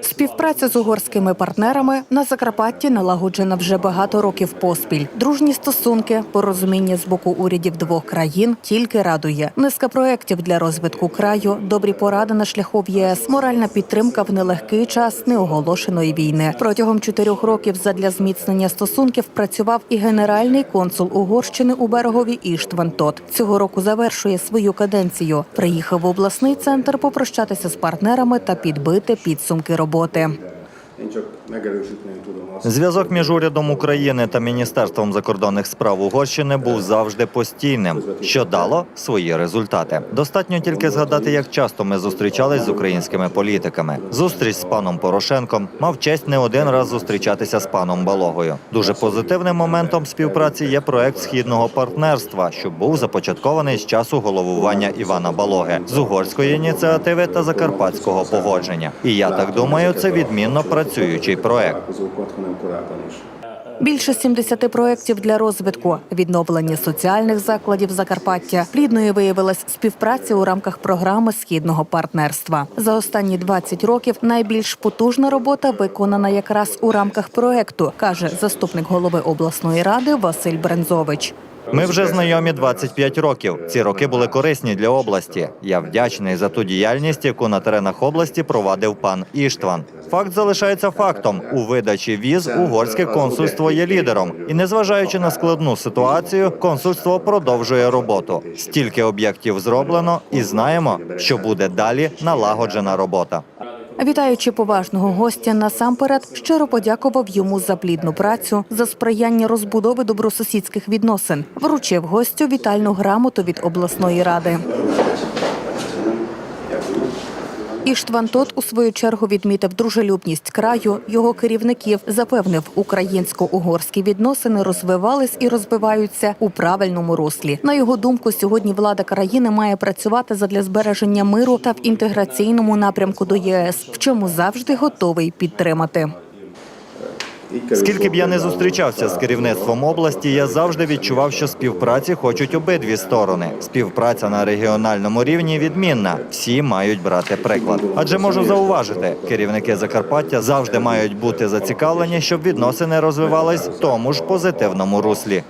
Співпраця з угорськими партнерами на Закарпатті налагоджена вже багато років поспіль. Дружні стосунки, порозуміння з боку урядів двох країн тільки радує. Низка проєктів для розвитку краю, добрі поради на шляху в ЄС, моральна підтримка в нелегкий час неоголошеної війни. Протягом чотирьох років задля зміцнення стосунків працював і генеральний консул Угорщини у берегові Іштван Тот. Цього року завершує свою каденцію. Приїхав в обласний центр попрощатися з партнерами та підбити підсумки роботи. Én Зв'язок між урядом України та Міністерством закордонних справ Угорщини був завжди постійним, що дало свої результати. Достатньо тільки згадати, як часто ми зустрічались з українськими політиками. Зустріч з паном Порошенком мав честь не один раз зустрічатися з паном Балогою. Дуже позитивним моментом співпраці є проект східного партнерства, що був започаткований з часу головування Івана Балоги з угорської ініціативи та закарпатського погодження. І я так думаю, це відмінно працюючий проект. Більше 70 проєктів для розвитку, відновлення соціальних закладів Закарпаття. Плідною виявилась співпраця у рамках програми східного партнерства. За останні 20 років найбільш потужна робота виконана якраз у рамках проєкту, каже заступник голови обласної ради Василь Брензович. Ми вже знайомі 25 років. Ці роки були корисні для області. Я вдячний за ту діяльність, яку на теренах області провадив пан Іштван. Факт залишається фактом. У видачі віз угорське консульство є лідером, і незважаючи на складну ситуацію, консульство продовжує роботу. Стільки об'єктів зроблено, і знаємо, що буде далі налагоджена робота. Вітаючи поважного гостя, насамперед щиро подякував йому за плідну працю, за сприяння розбудови добросусідських відносин. Вручив гостю вітальну грамоту від обласної ради. Іштван Тот у свою чергу відмітив дружелюбність краю, його керівників, запевнив, українсько-угорські відносини розвивались і розвиваються у правильному руслі. На його думку, сьогодні влада країни має працювати задля збереження миру та в інтеграційному напрямку до ЄС, в чому завжди готовий підтримати. Скільки б я не зустрічався з керівництвом області, я завжди відчував, що співпраці хочуть обидві сторони. Співпраця на регіональному рівні відмінна. Всі мають брати приклад. Адже можу зауважити, керівники Закарпаття завжди мають бути зацікавлені, щоб відносини розвивались в тому ж позитивному руслі.